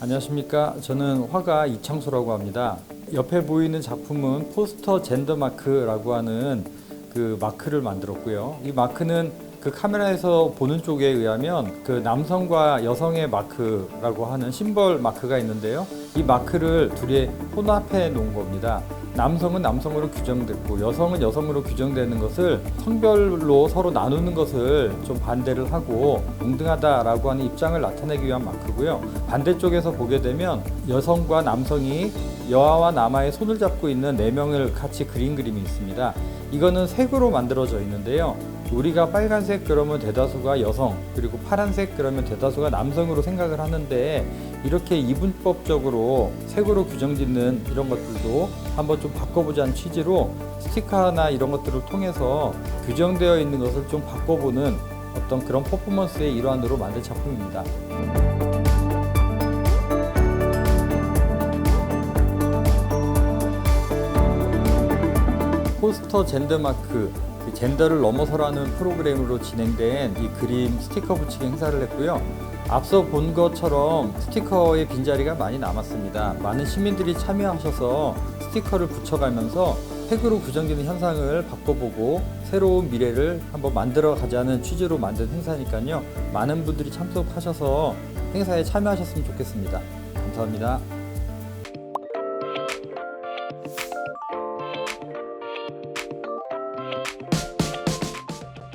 안녕하십니까. 저는 화가 이창수라고 합니다. 옆에 보이는 작품은 포스터 젠더 마크라고 하는 그 마크를 만들었고요. 이 마크는 그 카메라에서 보는 쪽에 의하면 그 남성과 여성의 마크라고 하는 심벌 마크가 있는데요. 이 마크를 둘이 혼합해 놓은 겁니다. 남성은 남성으로 규정됐고 여성은 여성으로 규정되는 것을 성별로 서로 나누는 것을 좀 반대를 하고 동등하다라고 하는 입장을 나타내기 위한 마크고요. 반대쪽에서 보게 되면 여성과 남성이 여아와 남아의 손을 잡고 있는 네 명을 같이 그린 그림이 있습니다. 이거는 색으로 만들어져 있는데요. 우리가 빨간색 그러면 대다수가 여성 그리고 파란색 그러면 대다수가 남성으로 생각을 하는데 이렇게 이분법적으로 색으로 규정짓는 이런 것들도 한번 좀 바꿔보자는 취지로 스티커나 이런 것들을 통해서 규정되어 있는 것을 좀 바꿔보는 어떤 그런 퍼포먼스의 일환으로 만든 작품입니다. 포스터 젠더마크 그 젠더를 넘어서라는 프로그램으로 진행된 이 그림 스티커 붙이기 행사를 했고요. 앞서 본 것처럼 스티커의 빈자리가 많이 남았습니다. 많은 시민들이 참여하셔서 스티커를 붙여가면서 획으로 규정되는 현상을 바꿔보고 새로운 미래를 한번 만들어 가자는 취지로 만든 행사니까요. 많은 분들이 참석하셔서 행사에 참여하셨으면 좋겠습니다. 감사합니다.